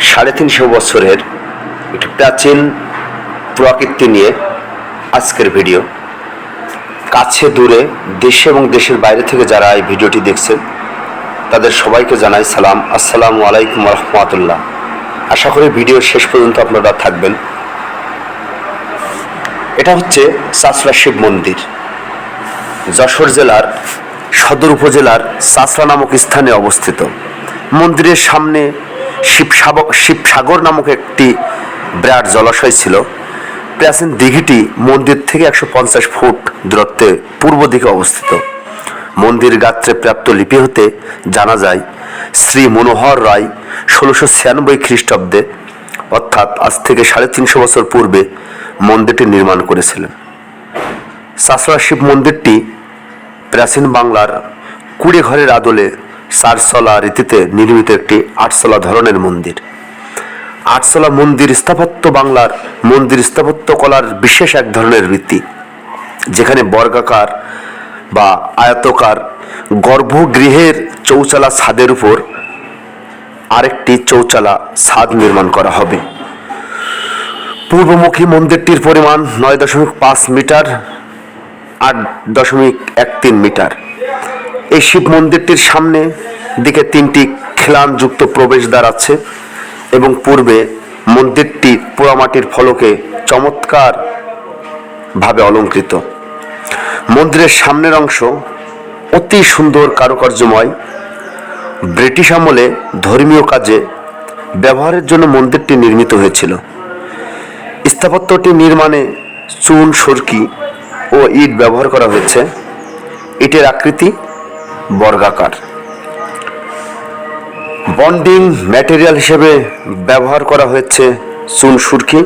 সাড়ে তিনশো বছরের একটি প্রাচীন প্রকৃতি নিয়ে আজকের ভিডিও। কাছে, দূরে, দেশে এবং দেশের বাইরে থেকে যারা এই ভিডিওটি দেখছেন, তাদের সবাইকে জানাই সালাম। আসসালামু আলাইকুম রহমতুল্লাহ। আশা করি ভিডিও শেষ পর্যন্ত আপনারা থাকবেন। এটা হচ্ছে চাষরা শিব মন্দির। যশোর জেলার সদর উপজেলার চাষরা নামক স্থানে অবস্থিত। মন্দিরের সামনে শিবসাগর শিবসাগর নামক একটি বিরাট জলাশয় ছিল। প্রাচীন দিঘিটি মন্দির থেকে একশো পঞ্চাশ ফুট দূরত্বে পূর্ব দিকে অবস্থিত। মন্দির গাত্রে প্রাপ্ত লিপি হতে জানা যায়, শ্রী মনোহর রায় ষোলোশো ছিয়ানব্বই খ্রিস্টাব্দে, অর্থাৎ আজ থেকে সাড়ে তিনশো বছর পূর্বে মন্দিরটি নির্মাণ করেছিলেন। সাসরা শিব মন্দিরটি প্রাচীন বাংলার কুড়ে ঘরের আদলে চারশলা রীতিতে নির্মিত একটি আটশলা ধরনের মন্দির। আটশলা মন্দির স্থাপত্য বাংলার মন্দির স্থাপত্য কলার বিশেষ এক ধরনের রীতি, যেখানে বর্গাকার বা আয়তকার গর্ভগৃহের চৌচালা ছাদের উপর আরেকটি চৌচালা ছাদ নির্মাণ করা হবে। পূর্বমুখী মন্দিরটির পরিমাণ নয় দশমিক পাঁচ মিটার, আট দশমিক এক তিন মিটার। এই শিব মন্দিরটির সামনে দিকে তিনটি খিলানযুক্ত প্রবেশদ্বার আছে এবং পূর্বে মন্দিরটি পোড়ামাটির ফলকে চমৎকার ভাবে অলঙ্কৃত। মন্দিরের সামনের অংশ অতি সুন্দর কারুকার্যময়। ব্রিটিশ আমলে ধর্মীয় কাজে ব্যবহারের জন্য মন্দিরটি নির্মিত হয়েছিল। স্থাপত্যটি নির্মাণে চুন, সুরকি ও ইট ব্যবহার করা হয়েছে। ইটের আকৃতি বর্গাকার। বন্ডিং ম্যাটেরিয়াল হিসেবে ব্যবহার করা হয়েছে চুন সুরকি।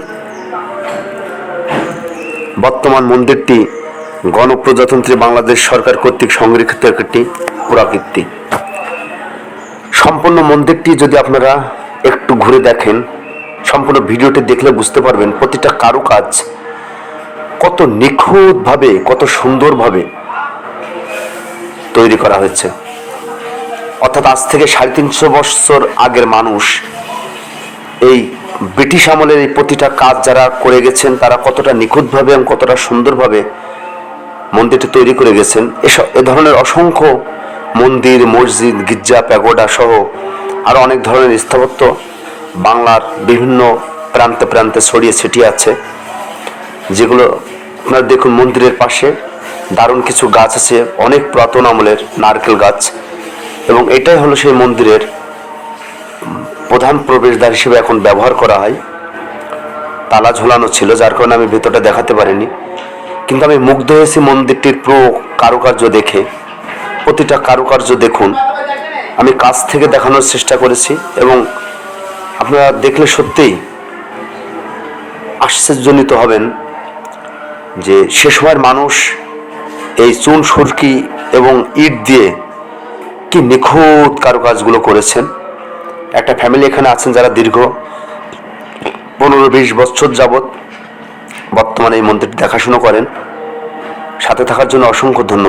বর্তমান মন্দিরটি গণপ্রজাতন্ত্রী বাংলাদেশ সরকার কর্তৃক সংরক্ষিত একটি পুরাকীর্তি। সম্পূর্ণ মন্দিরটি যদি আপনারা একটু ঘুরে দেখেন, সম্পূর্ণ ভিডিওটি দেখলে বুঝতে পারবেন প্রতিটা কারুকাজ কত নিখুঁতভাবে, কত সুন্দরভাবে তৈরি করা হয়েছে। অর্থাৎ আজ থেকে সাড়ে তিনশো বছর আগের মানুষ এই ব্রিটিশ আমলের এই প্রতিটা কাজ যারা করে গেছেন, তারা কতটা নিখুঁতভাবে এবং কতটা সুন্দরভাবে মন্দিরটি তৈরি করে গেছেন এসব এ ধরনের অসংখ্য মন্দির, মসজিদ, গির্জা, প্যাগোডা সহ আরও অনেক ধরনের স্থাপত্য বাংলার বিভিন্ন প্রান্তে প্রান্তে ছড়িয়ে ছিটিয়ে আছে। যেগুলো আপনারা দেখুন মন্দিরের পাশে। দারুণ কিছু গাছ আছে, অনেক পুরাতন আমলের নারকেল গাছ। এবং এটাই হলো সেই মন্দিরের প্রধান প্রবেশদ্বার হিসেবে এখন ব্যবহার করা হয়। তালা ঝোলানো ছিল, যার কারণে আমি ভেতরটা দেখাতে পারিনি। কিন্তু আমি মুগ্ধ হয়েছি মন্দিরটির পুরো কারুকার্য দেখে। প্রতিটা কারুকার্য দেখুন। আমি কাছ থেকে দেখানোর চেষ্টা করেছি এবং আপনারা দেখলে সত্যিই আশ্চর্যজনিত হবেন যে সে সময়ের মানুষ এই চুন সুরকি এবং ইট দিয়ে কি নিখুঁত কারুকাজগুলো করেছেন? একটা ফ্যামিলি এখানে আছেন যারা দীর্ঘ পনেরো বিশ বছর যাবৎ বর্তমানে এই মন্দিরটি দেখাশুনো করেন। সাথে থাকার জন্য অসংখ্য ধন্যবাদ।